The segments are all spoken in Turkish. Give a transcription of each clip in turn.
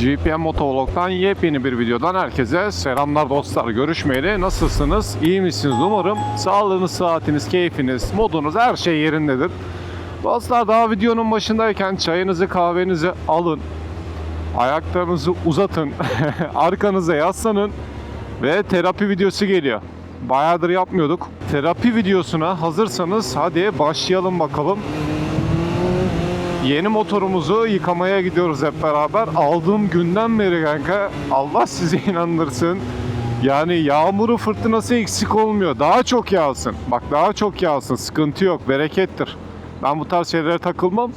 GPM Motovlog'dan yepyeni bir videodan herkese selamlar dostlar. Görüşmeyeli nasılsınız? İyi misiniz? Umarım sağlığınız, saatiniz, keyfiniz, modunuz her şey yerindedir. Dostlar daha videonun başındayken çayınızı kahvenizi alın. Ayaklarınızı uzatın. Arkanıza yaslanın. Ve terapi videosu geliyor. Bayağıdır yapmıyorduk. Terapi videosuna hazırsanız hadi başlayalım bakalım. Yeni motorumuzu yıkamaya gidiyoruz hep beraber. Aldığım günden beri kanka Allah sizi inandırsın. Yani yağmuru fırtınası eksik olmuyor. Daha çok yağsın. Bak daha çok yağsın. Sıkıntı yok. Berekettir. Ben bu tarz şeylere takılmam.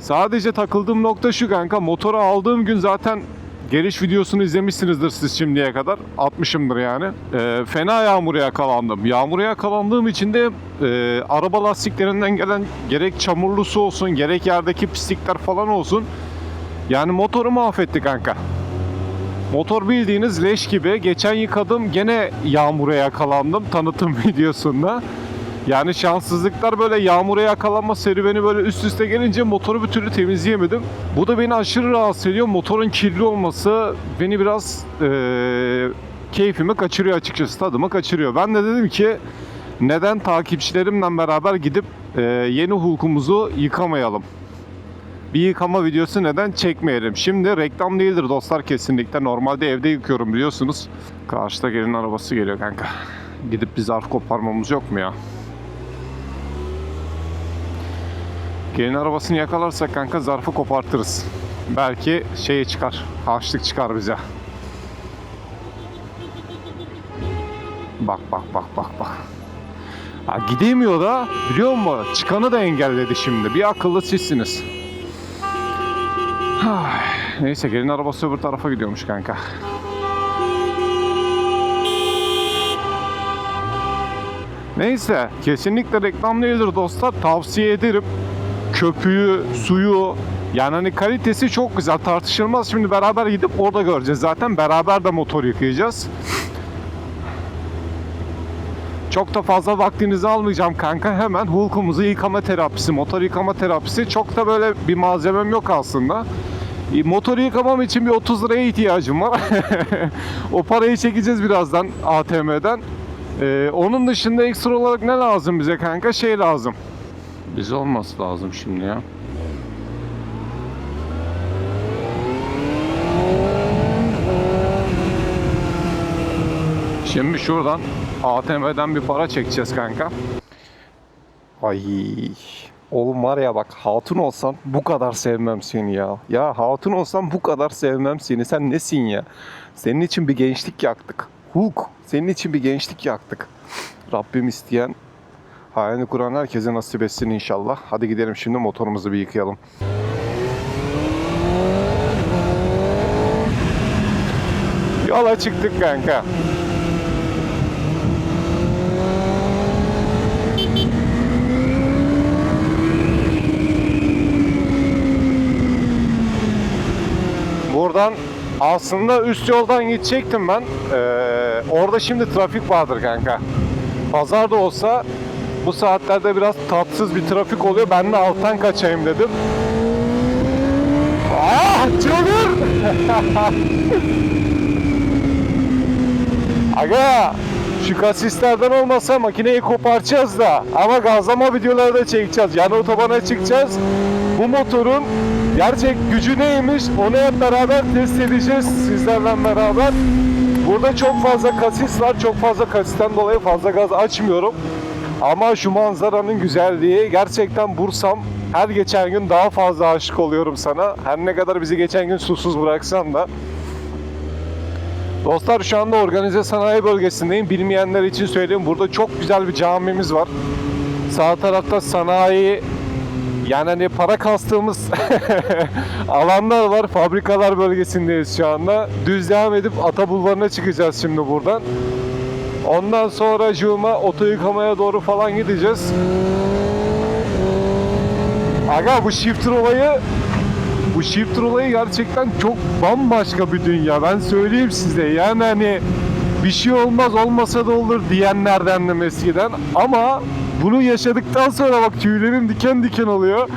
Sadece takıldığım nokta şu kanka. Motoru aldığım gün zaten geliş videosunu izlemişsinizdir siz şimdiye kadar. Atmışımdır yani. Ee, fena yağmura yakalandım. Yağmura yakalandığım için de e, araba lastiklerinden gelen gerek çamurlu su olsun gerek yerdeki pislikler falan olsun. Yani motoru mahvetti kanka. Motor bildiğiniz leş gibi. Geçen yıkadım gene yağmura yakalandım tanıtım videosunda. Yani şanssızlıklar böyle yağmura yakalanma serüveni böyle üst üste gelince motoru bir türlü temizleyemedim. Bu da beni aşırı rahatsız ediyor. Motorun kirli olması beni biraz eee, keyfimi kaçırıyor açıkçası. Tadımı kaçırıyor. Ben de dedim ki neden takipçilerimle beraber gidip eee, yeni hulkumuzu yıkamayalım? Bir yıkama videosu neden çekmeyelim? Şimdi reklam değildir dostlar kesinlikle. Normalde evde yıkıyorum biliyorsunuz. Karşıda gelin arabası geliyor kanka. Gidip bir zarf koparmamız yok mu ya? Gelin arabasını yakalarsak kanka zarfı kopartırız. Belki şeyi çıkar, harçlık çıkar bize. Bak bak bak bak bak. Ha, gidemiyor da biliyor musun? Çıkanı da engelledi şimdi. Bir akıllı sizsiniz. Neyse gelin arabası öbür tarafa gidiyormuş kanka. Neyse kesinlikle reklam değildir dostlar. Tavsiye ederim. Köpüğü, suyu yani hani kalitesi çok güzel tartışılmaz. Şimdi beraber gidip orada göreceğiz zaten. Beraber de motor yıkayacağız. Çok da fazla vaktinizi almayacağım kanka. Hemen hulkumuzu yıkama terapisi, motor yıkama terapisi. Çok da böyle bir malzemem yok aslında. E, Motoru yıkamam için bir 30 liraya ihtiyacım var. o parayı çekeceğiz birazdan ATM'den. Ee, onun dışında ekstra olarak ne lazım bize kanka? Şey lazım. Bize olması lazım şimdi ya. Şimdi şuradan ATM'den bir para çekeceğiz kanka. Ay oğlum var ya bak hatun olsan bu kadar sevmem seni ya. Ya hatun olsam bu kadar sevmem seni. Sen nesin ya? Senin için bir gençlik yaktık. Hulk senin için bir gençlik yaktık. Rabbim isteyen hayalini kuran herkese nasip etsin inşallah. Hadi gidelim şimdi motorumuzu bir yıkayalım. Yola çıktık kanka. Buradan aslında üst yoldan gidecektim ben. Ee, orada şimdi trafik vardır kanka. Pazar da olsa bu saatlerde biraz tatsız bir trafik oluyor. Ben de alttan kaçayım dedim. Ah çıldır! Aga şu kasislerden olmasa makineyi koparacağız da ama gazlama videoları da çekeceğiz. Yani otobana çıkacağız. Bu motorun gerçek gücü neymiş onu hep beraber test edeceğiz sizlerle beraber. Burada çok fazla kasis var. Çok fazla kasisten dolayı fazla gaz açmıyorum. Ama şu manzaranın güzelliği gerçekten Bursam her geçen gün daha fazla aşık oluyorum sana. Her ne kadar bizi geçen gün susuz bıraksan da. Dostlar şu anda organize sanayi bölgesindeyim. Bilmeyenler için söyleyeyim. Burada çok güzel bir camimiz var. Sağ tarafta sanayi yani hani para kastığımız alanlar var. Fabrikalar bölgesindeyiz şu anda. Düz devam edip Ata Bulvarı'na çıkacağız şimdi buradan. Ondan sonra Cuma oto yıkamaya doğru falan gideceğiz. Aga bu shifter olayı bu shifter olayı gerçekten çok bambaşka bir dünya. Ben söyleyeyim size. Yani hani bir şey olmaz olmasa da olur diyenlerdendim eskiden. Ama bunu yaşadıktan sonra bak tüylerim diken diken oluyor.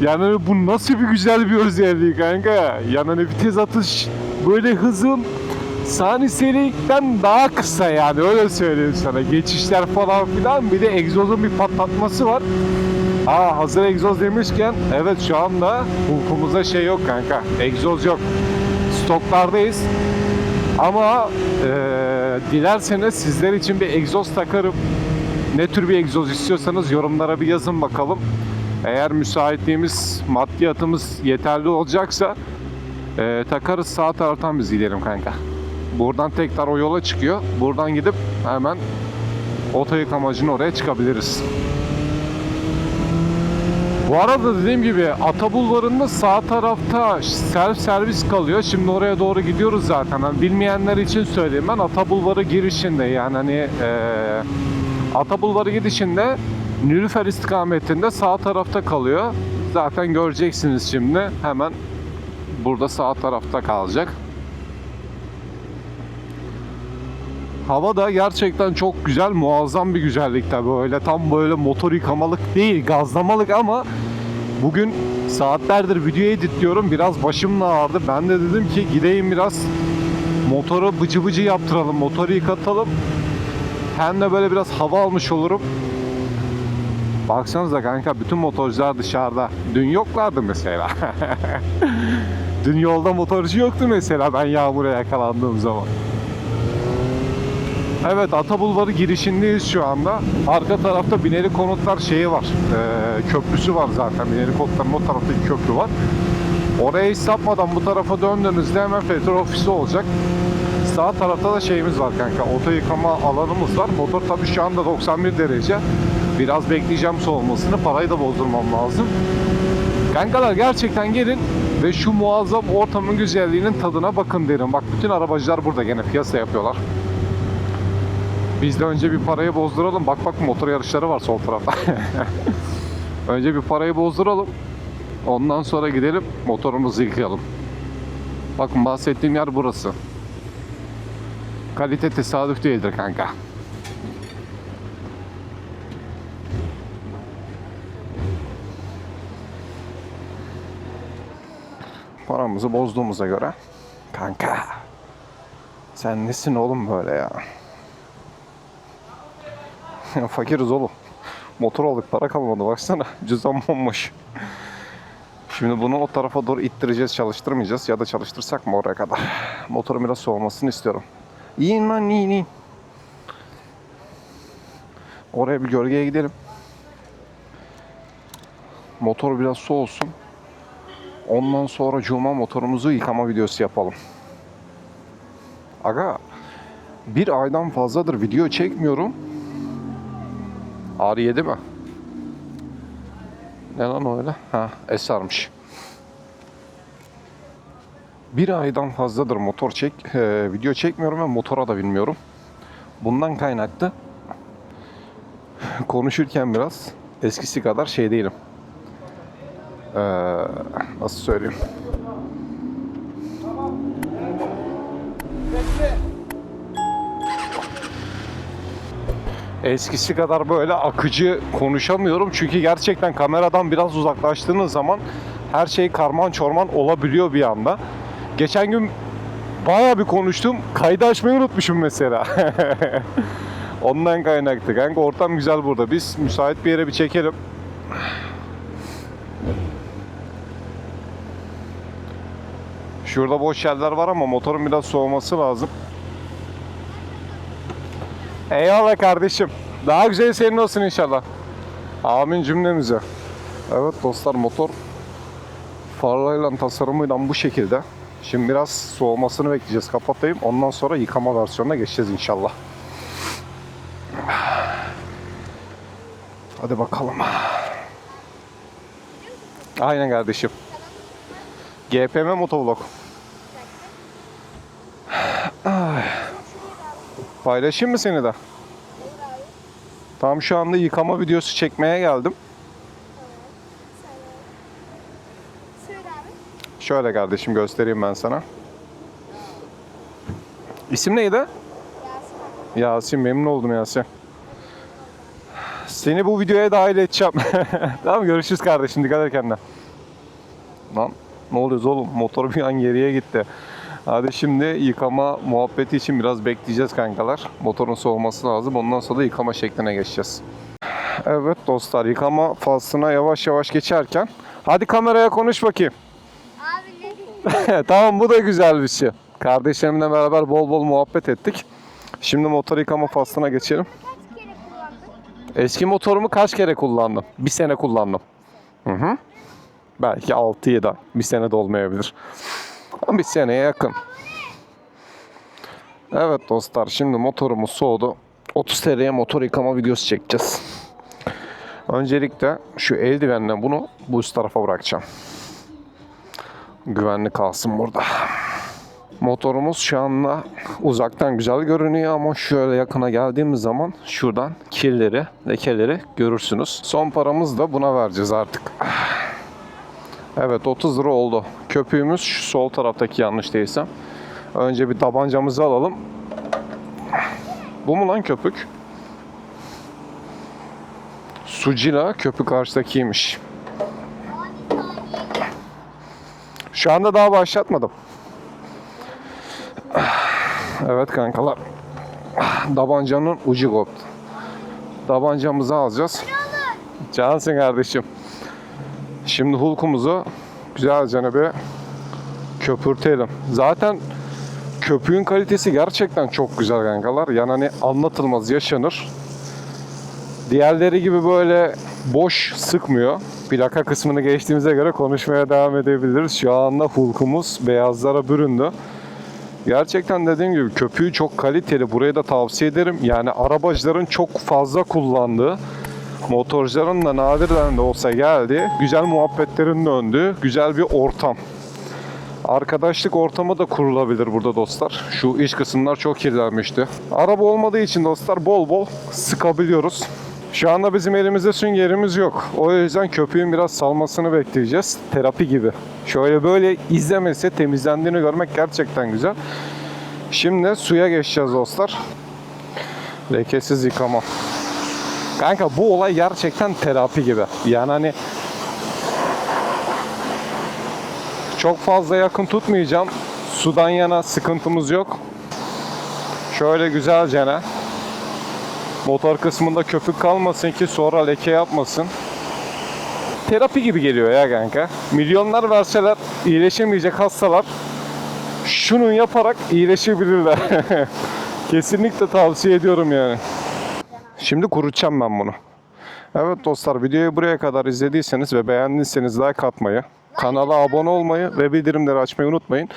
Yani bu nasıl bir güzel bir özelliği kanka. Yani hani vites atış böyle hızın saniyelikten daha kısa yani öyle söyleyeyim sana. Geçişler falan filan bir de egzozun bir patlatması var. Aa hazır egzoz demişken evet şu anda hulkumuzda şey yok kanka. Egzoz yok. Stoklardayız. Ama eee, dilerseniz sizler için bir egzoz takarım. Ne tür bir egzoz istiyorsanız yorumlara bir yazın bakalım. Eğer müsaitliğimiz, maddiyatımız yeterli olacaksa eee, takarız sağ taraftan biz gidelim kanka. Buradan tekrar o yola çıkıyor. Buradan gidip hemen oto yıkamacının oraya çıkabiliriz. Bu arada dediğim gibi Ata Bulvarı'nda sağ tarafta self servis kalıyor. Şimdi oraya doğru gidiyoruz zaten. Hani bilmeyenler için söyleyeyim ben Ata Bulvarı girişinde yani hani eee Ata Bulvarı gidişinde Nilüfer istikametinde sağ tarafta kalıyor. Zaten göreceksiniz şimdi hemen burada sağ tarafta kalacak. Hava da gerçekten çok güzel, muazzam bir güzellik tabii. Öyle tam böyle motor yıkamalık değil, gazlamalık ama bugün saatlerdir video editliyorum. Biraz başım da ağrıdı. Ben de dedim ki gideyim biraz motoru bıcı bıcı yaptıralım, motoru yıkatalım. Hem de böyle biraz hava almış olurum. Baksanıza kanka bütün motorcular dışarıda. Dün yoklardı mesela. Dün yolda motorcu yoktu mesela ben yağmura yakalandığım zaman. Evet Ata Bulvarı girişindeyiz şu anda. Arka tarafta Bineli Konutlar şeyi var. Ee, köprüsü var zaten. Bineli Konutların o tarafta bir köprü var. Oraya hiç sapmadan bu tarafa döndüğünüzde hemen petrol ofisi olacak. Sağ tarafta da şeyimiz var kanka. Oto yıkama alanımız var. Motor tabii şu anda 91 derece. Biraz bekleyeceğim soğumasını. Parayı da bozdurmam lazım. Kankalar gerçekten gelin ve şu muazzam ortamın güzelliğinin tadına bakın derim. Bak bütün arabacılar burada gene piyasa yapıyorlar. Biz de önce bir parayı bozduralım. Bak bak motor yarışları var sol tarafta. önce bir parayı bozduralım. Ondan sonra gidelim motorumuzu yıkayalım. Bakın bahsettiğim yer burası. Kalite tesadüf değildir kanka. Paramızı bozduğumuza göre kanka sen nesin oğlum böyle ya? Fakiriz oğlum. Motor aldık para kalmadı baksana. Cüzdan bomboş. Şimdi bunu o tarafa doğru ittireceğiz çalıştırmayacağız ya da çalıştırsak mı oraya kadar. Motorun biraz soğumasını istiyorum. İyin lan in in. Oraya bir gölgeye gidelim. Motor biraz soğusun. Ondan sonra cuma motorumuzu yıkama videosu yapalım. Aga bir aydan fazladır video çekmiyorum. Ağrı yedi mi? Ne lan öyle? Ha, esarmış. Bir aydan fazladır motor çek, e, video çekmiyorum ve motora da bilmiyorum. Bundan kaynaklı konuşurken biraz eskisi kadar şey değilim. Ee, nasıl söyleyeyim? Eskisi kadar böyle akıcı konuşamıyorum. Çünkü gerçekten kameradan biraz uzaklaştığınız zaman her şey karman çorman olabiliyor bir anda. Geçen gün bayağı bir konuştum. Kaydı açmayı unutmuşum mesela. Ondan kaynaklı. Kanka ortam güzel burada. Biz müsait bir yere bir çekelim. Şurada boş yerler var ama motorun biraz soğuması lazım. Eyvallah kardeşim. Daha güzel senin olsun inşallah. Amin cümlemize. Evet dostlar motor farlarıyla tasarımıyla bu şekilde. Şimdi biraz soğumasını bekleyeceğiz. Kapatayım. Ondan sonra yıkama versiyonuna geçeceğiz inşallah. Hadi bakalım. Aynen kardeşim. GPM motovlog. Paylaşayım mı seni de? Tam şu anda yıkama videosu çekmeye geldim. Şöyle kardeşim göstereyim ben sana. İsim neydi? Yasin. Yasin memnun oldum Yasin. Seni bu videoya dahil edeceğim. tamam görüşürüz kardeşim dikkat et kendine. Lan ne oluyoruz oğlum? Motor bir an geriye gitti. Hadi şimdi yıkama muhabbeti için biraz bekleyeceğiz kankalar. Motorun soğuması lazım. Ondan sonra da yıkama şekline geçeceğiz. Evet dostlar yıkama faslına yavaş yavaş geçerken. Hadi kameraya konuş bakayım. Abi ne diyeyim? tamam bu da güzel bir şey. Kardeşlerimle beraber bol bol muhabbet ettik. Şimdi motor yıkama faslına geçelim. Eski motorumu kaç kere kullandım? Bir sene kullandım. Hı hı. Belki 6-7 ay. Bir sene de olmayabilir. Bir seneye yakın. Evet dostlar şimdi motorumuz soğudu. 30 TL'ye motor yıkama videosu çekeceğiz. Öncelikle şu eldivenle bunu bu üst tarafa bırakacağım. Güvenli kalsın burada. Motorumuz şu anda uzaktan güzel görünüyor ama şöyle yakına geldiğimiz zaman şuradan kirleri, lekeleri görürsünüz. Son paramız da buna vereceğiz artık. Evet 30 lira oldu. Köpüğümüz şu sol taraftaki yanlış değilsem. Önce bir tabancamızı alalım. Bu mu lan köpük? Sucila köpük karşıdakiymiş. Şu anda daha başlatmadım. Evet kankalar. Tabancanın ucu koptu. Tabancamızı alacağız. Cansın kardeşim. Şimdi hulkumuzu güzelce bir köpürtelim. Zaten köpüğün kalitesi gerçekten çok güzel kankalar. Yani hani anlatılmaz yaşanır. Diğerleri gibi böyle boş sıkmıyor. Plaka kısmını geçtiğimize göre konuşmaya devam edebiliriz. Şu anda hulkumuz beyazlara büründü. Gerçekten dediğim gibi köpüğü çok kaliteli. Burayı da tavsiye ederim. Yani arabacıların çok fazla kullandığı, motorcuların da nadirden de olsa geldi. Güzel muhabbetlerin döndüğü güzel bir ortam. Arkadaşlık ortamı da kurulabilir burada dostlar. Şu iç kısımlar çok kirlenmişti. Araba olmadığı için dostlar bol bol sıkabiliyoruz. Şu anda bizim elimizde süngerimiz yok. O yüzden köpüğün biraz salmasını bekleyeceğiz. Terapi gibi. Şöyle böyle izlemesi, temizlendiğini görmek gerçekten güzel. Şimdi suya geçeceğiz dostlar. Lekesiz yıkama. Kanka bu olay gerçekten terapi gibi. Yani hani çok fazla yakın tutmayacağım. Sudan yana sıkıntımız yok. Şöyle güzelce ne? Motor kısmında köpük kalmasın ki sonra leke yapmasın. Terapi gibi geliyor ya kanka. Milyonlar verseler iyileşemeyecek hastalar şunu yaparak iyileşebilirler. Kesinlikle tavsiye ediyorum yani. Şimdi kurutacağım ben bunu. Evet dostlar videoyu buraya kadar izlediyseniz ve beğendiyseniz like atmayı, kanala abone olmayı ve bildirimleri açmayı unutmayın.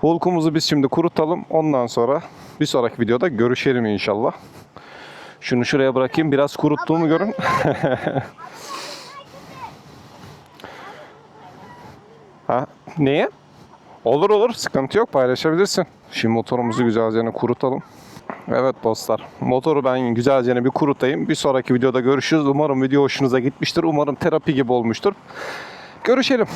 Hulkumuzu biz şimdi kurutalım. Ondan sonra bir sonraki videoda görüşelim inşallah. Şunu şuraya bırakayım. Biraz kuruttuğumu görün. ha, neye? Olur olur. Sıkıntı yok. Paylaşabilirsin. Şimdi motorumuzu güzelce kurutalım. Evet dostlar. Motoru ben güzelce bir kurutayım. Bir sonraki videoda görüşürüz. Umarım video hoşunuza gitmiştir. Umarım terapi gibi olmuştur. Görüşelim.